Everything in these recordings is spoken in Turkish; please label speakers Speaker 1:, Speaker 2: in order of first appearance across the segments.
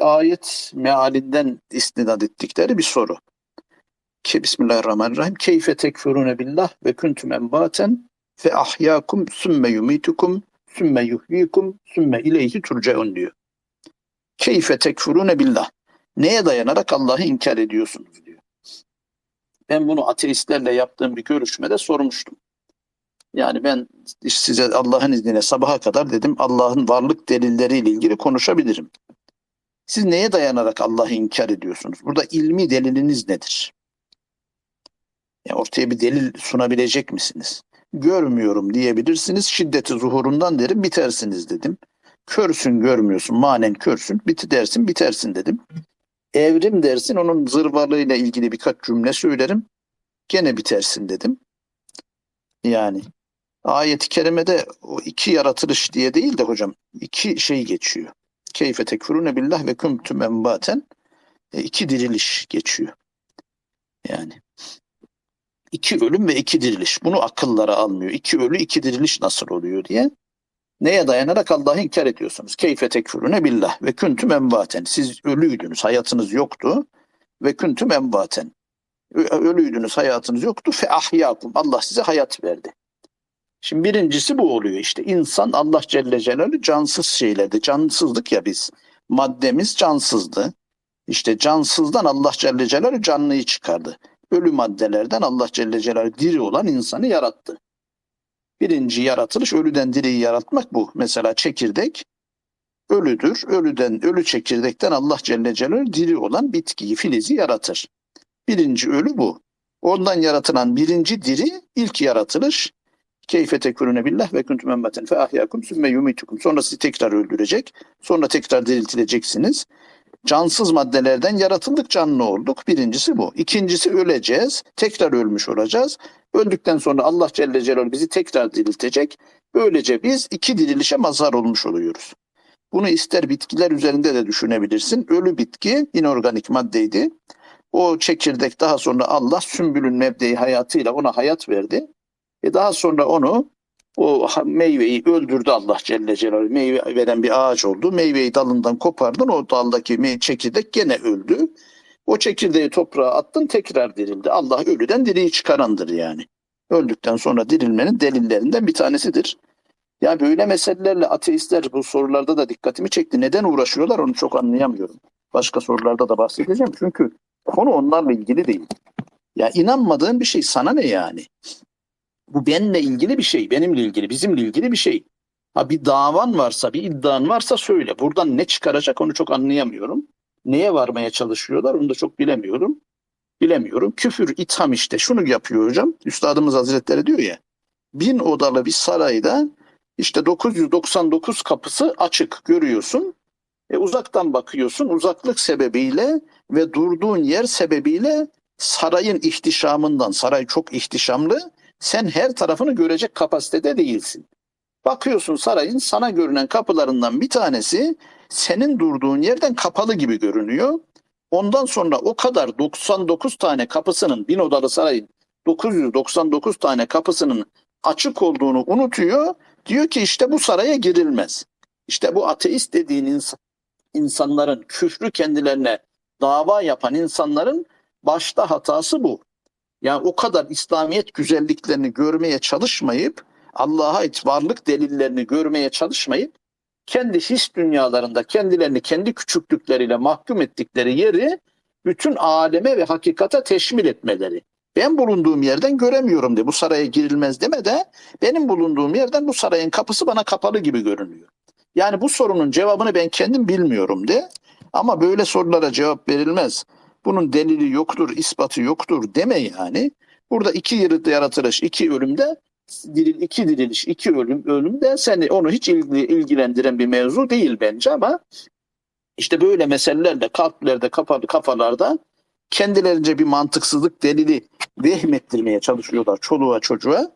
Speaker 1: ayet mealinden istinad ettikleri bir soru. Ki Bismillahirrahmanirrahim. Keyfe tekfurune billah ve kuntum enbaten fe ahyakum sümme yumitukum sümme yuhyikum sümme ileyhi turcaun diyor. Keyfe tekfurune billah. Neye dayanarak Allah'ı inkar ediyorsunuz diyor. Ben bunu ateistlerle yaptığım bir görüşmede sormuştum. Yani ben size Allah'ın izniyle sabaha kadar dedim Allah'ın varlık delilleriyle ilgili konuşabilirim. Siz neye dayanarak Allah'ı inkar ediyorsunuz? Burada ilmi deliliniz nedir? Yani ortaya bir delil sunabilecek misiniz? Görmüyorum diyebilirsiniz. Şiddeti zuhurundan derim bitersiniz dedim. Körsün görmüyorsun manen körsün biti dersin bitersin dedim. Evrim dersin onun zırvalığıyla ilgili birkaç cümle söylerim. Gene bitersin dedim. Yani ayet-i kerimede o iki yaratılış diye değil de hocam iki şey geçiyor. Keyfe tekfurune billah ve kuntum enbaten e, iki diriliş geçiyor. Yani iki ölüm ve iki diriliş. Bunu akıllara almıyor. İki ölü iki diriliş nasıl oluyor diye. Neye dayanarak Allah'ı inkar ediyorsunuz? Keyfe tekfurune billah ve kuntum enbaten. Siz ölüydünüz, hayatınız yoktu ve kuntum enbaten. Ölüydünüz, hayatınız yoktu. Fe ahyakum. Allah size hayat verdi. Şimdi birincisi bu oluyor işte. İnsan Allah Celle Celaluhu cansız şeylerdi. Cansızlık ya biz. Maddemiz cansızdı. İşte cansızdan Allah Celle Celaluhu canlıyı çıkardı. Ölü maddelerden Allah Celle Celaluhu diri olan insanı yarattı. Birinci yaratılış ölüden diriyi yaratmak bu. Mesela çekirdek ölüdür. Ölüden ölü çekirdekten Allah Celle Celaluhu diri olan bitkiyi, filizi yaratır. Birinci ölü bu. Ondan yaratılan birinci diri ilk yaratılış. Keyfe tekurune billah ve kuntum emmaten fe ahyakum sümme yumitukum. Sonra sizi tekrar öldürecek. Sonra tekrar diriltileceksiniz. Cansız maddelerden yaratıldık canlı olduk. Birincisi bu. İkincisi öleceğiz. Tekrar ölmüş olacağız. Öldükten sonra Allah Celle Celaluhu bizi tekrar diriltecek. Böylece biz iki dirilişe mazhar olmuş oluyoruz. Bunu ister bitkiler üzerinde de düşünebilirsin. Ölü bitki inorganik maddeydi. O çekirdek daha sonra Allah sümbülün mebdeyi hayatıyla ona hayat verdi. E daha sonra onu o meyveyi öldürdü Allah Celle Celaluhu. Meyve veren bir ağaç oldu. Meyveyi dalından kopardın. O daldaki çekirdek gene öldü. O çekirdeği toprağa attın tekrar dirildi. Allah ölüden diriyi çıkarandır yani. Öldükten sonra dirilmenin delillerinden bir tanesidir. Ya böyle meselelerle ateistler bu sorularda da dikkatimi çekti. Neden uğraşıyorlar onu çok anlayamıyorum. Başka sorularda da bahsedeceğim. Çünkü konu onlarla ilgili değil. Ya inanmadığın bir şey sana ne yani? Bu benimle ilgili bir şey, benimle ilgili, bizimle ilgili bir şey. Ha bir davan varsa, bir iddian varsa söyle. Buradan ne çıkaracak onu çok anlayamıyorum. Neye varmaya çalışıyorlar onu da çok bilemiyorum. Bilemiyorum. Küfür, itham işte şunu yapıyor hocam. Üstadımız Hazretleri diyor ya. Bin odalı bir sarayda işte 999 kapısı açık görüyorsun. E uzaktan bakıyorsun uzaklık sebebiyle ve durduğun yer sebebiyle sarayın ihtişamından, saray çok ihtişamlı, sen her tarafını görecek kapasitede değilsin. Bakıyorsun sarayın sana görünen kapılarından bir tanesi senin durduğun yerden kapalı gibi görünüyor. Ondan sonra o kadar 99 tane kapısının bin odalı sarayın 999 tane kapısının açık olduğunu unutuyor. Diyor ki işte bu saraya girilmez. İşte bu ateist dediğin insan, insanların küfrü kendilerine dava yapan insanların başta hatası bu. Yani o kadar İslamiyet güzelliklerini görmeye çalışmayıp Allah'a ait varlık delillerini görmeye çalışmayıp kendi his dünyalarında kendilerini kendi küçüklükleriyle mahkum ettikleri yeri bütün aleme ve hakikate teşmil etmeleri. Ben bulunduğum yerden göremiyorum de bu saraya girilmez deme de benim bulunduğum yerden bu sarayın kapısı bana kapalı gibi görünüyor. Yani bu sorunun cevabını ben kendim bilmiyorum de ama böyle sorulara cevap verilmez. Bunun delili yoktur, ispatı yoktur deme yani. Burada iki yaratılış, iki ölümde diril, iki diriliş, iki ölüm, ölüm de seni onu hiç ilgili, ilgilendiren bir mevzu değil bence ama işte böyle meselelerle kalplerde, kafalarda kendilerince bir mantıksızlık delili vehmettirmeye çalışıyorlar çoluğa çocuğa.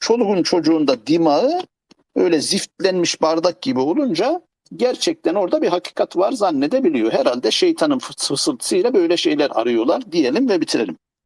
Speaker 1: Çoluğun çocuğunda dimağı öyle ziftlenmiş bardak gibi olunca gerçekten orada bir hakikat var zannedebiliyor. Herhalde şeytanın fısıltısıyla böyle şeyler arıyorlar diyelim ve bitirelim.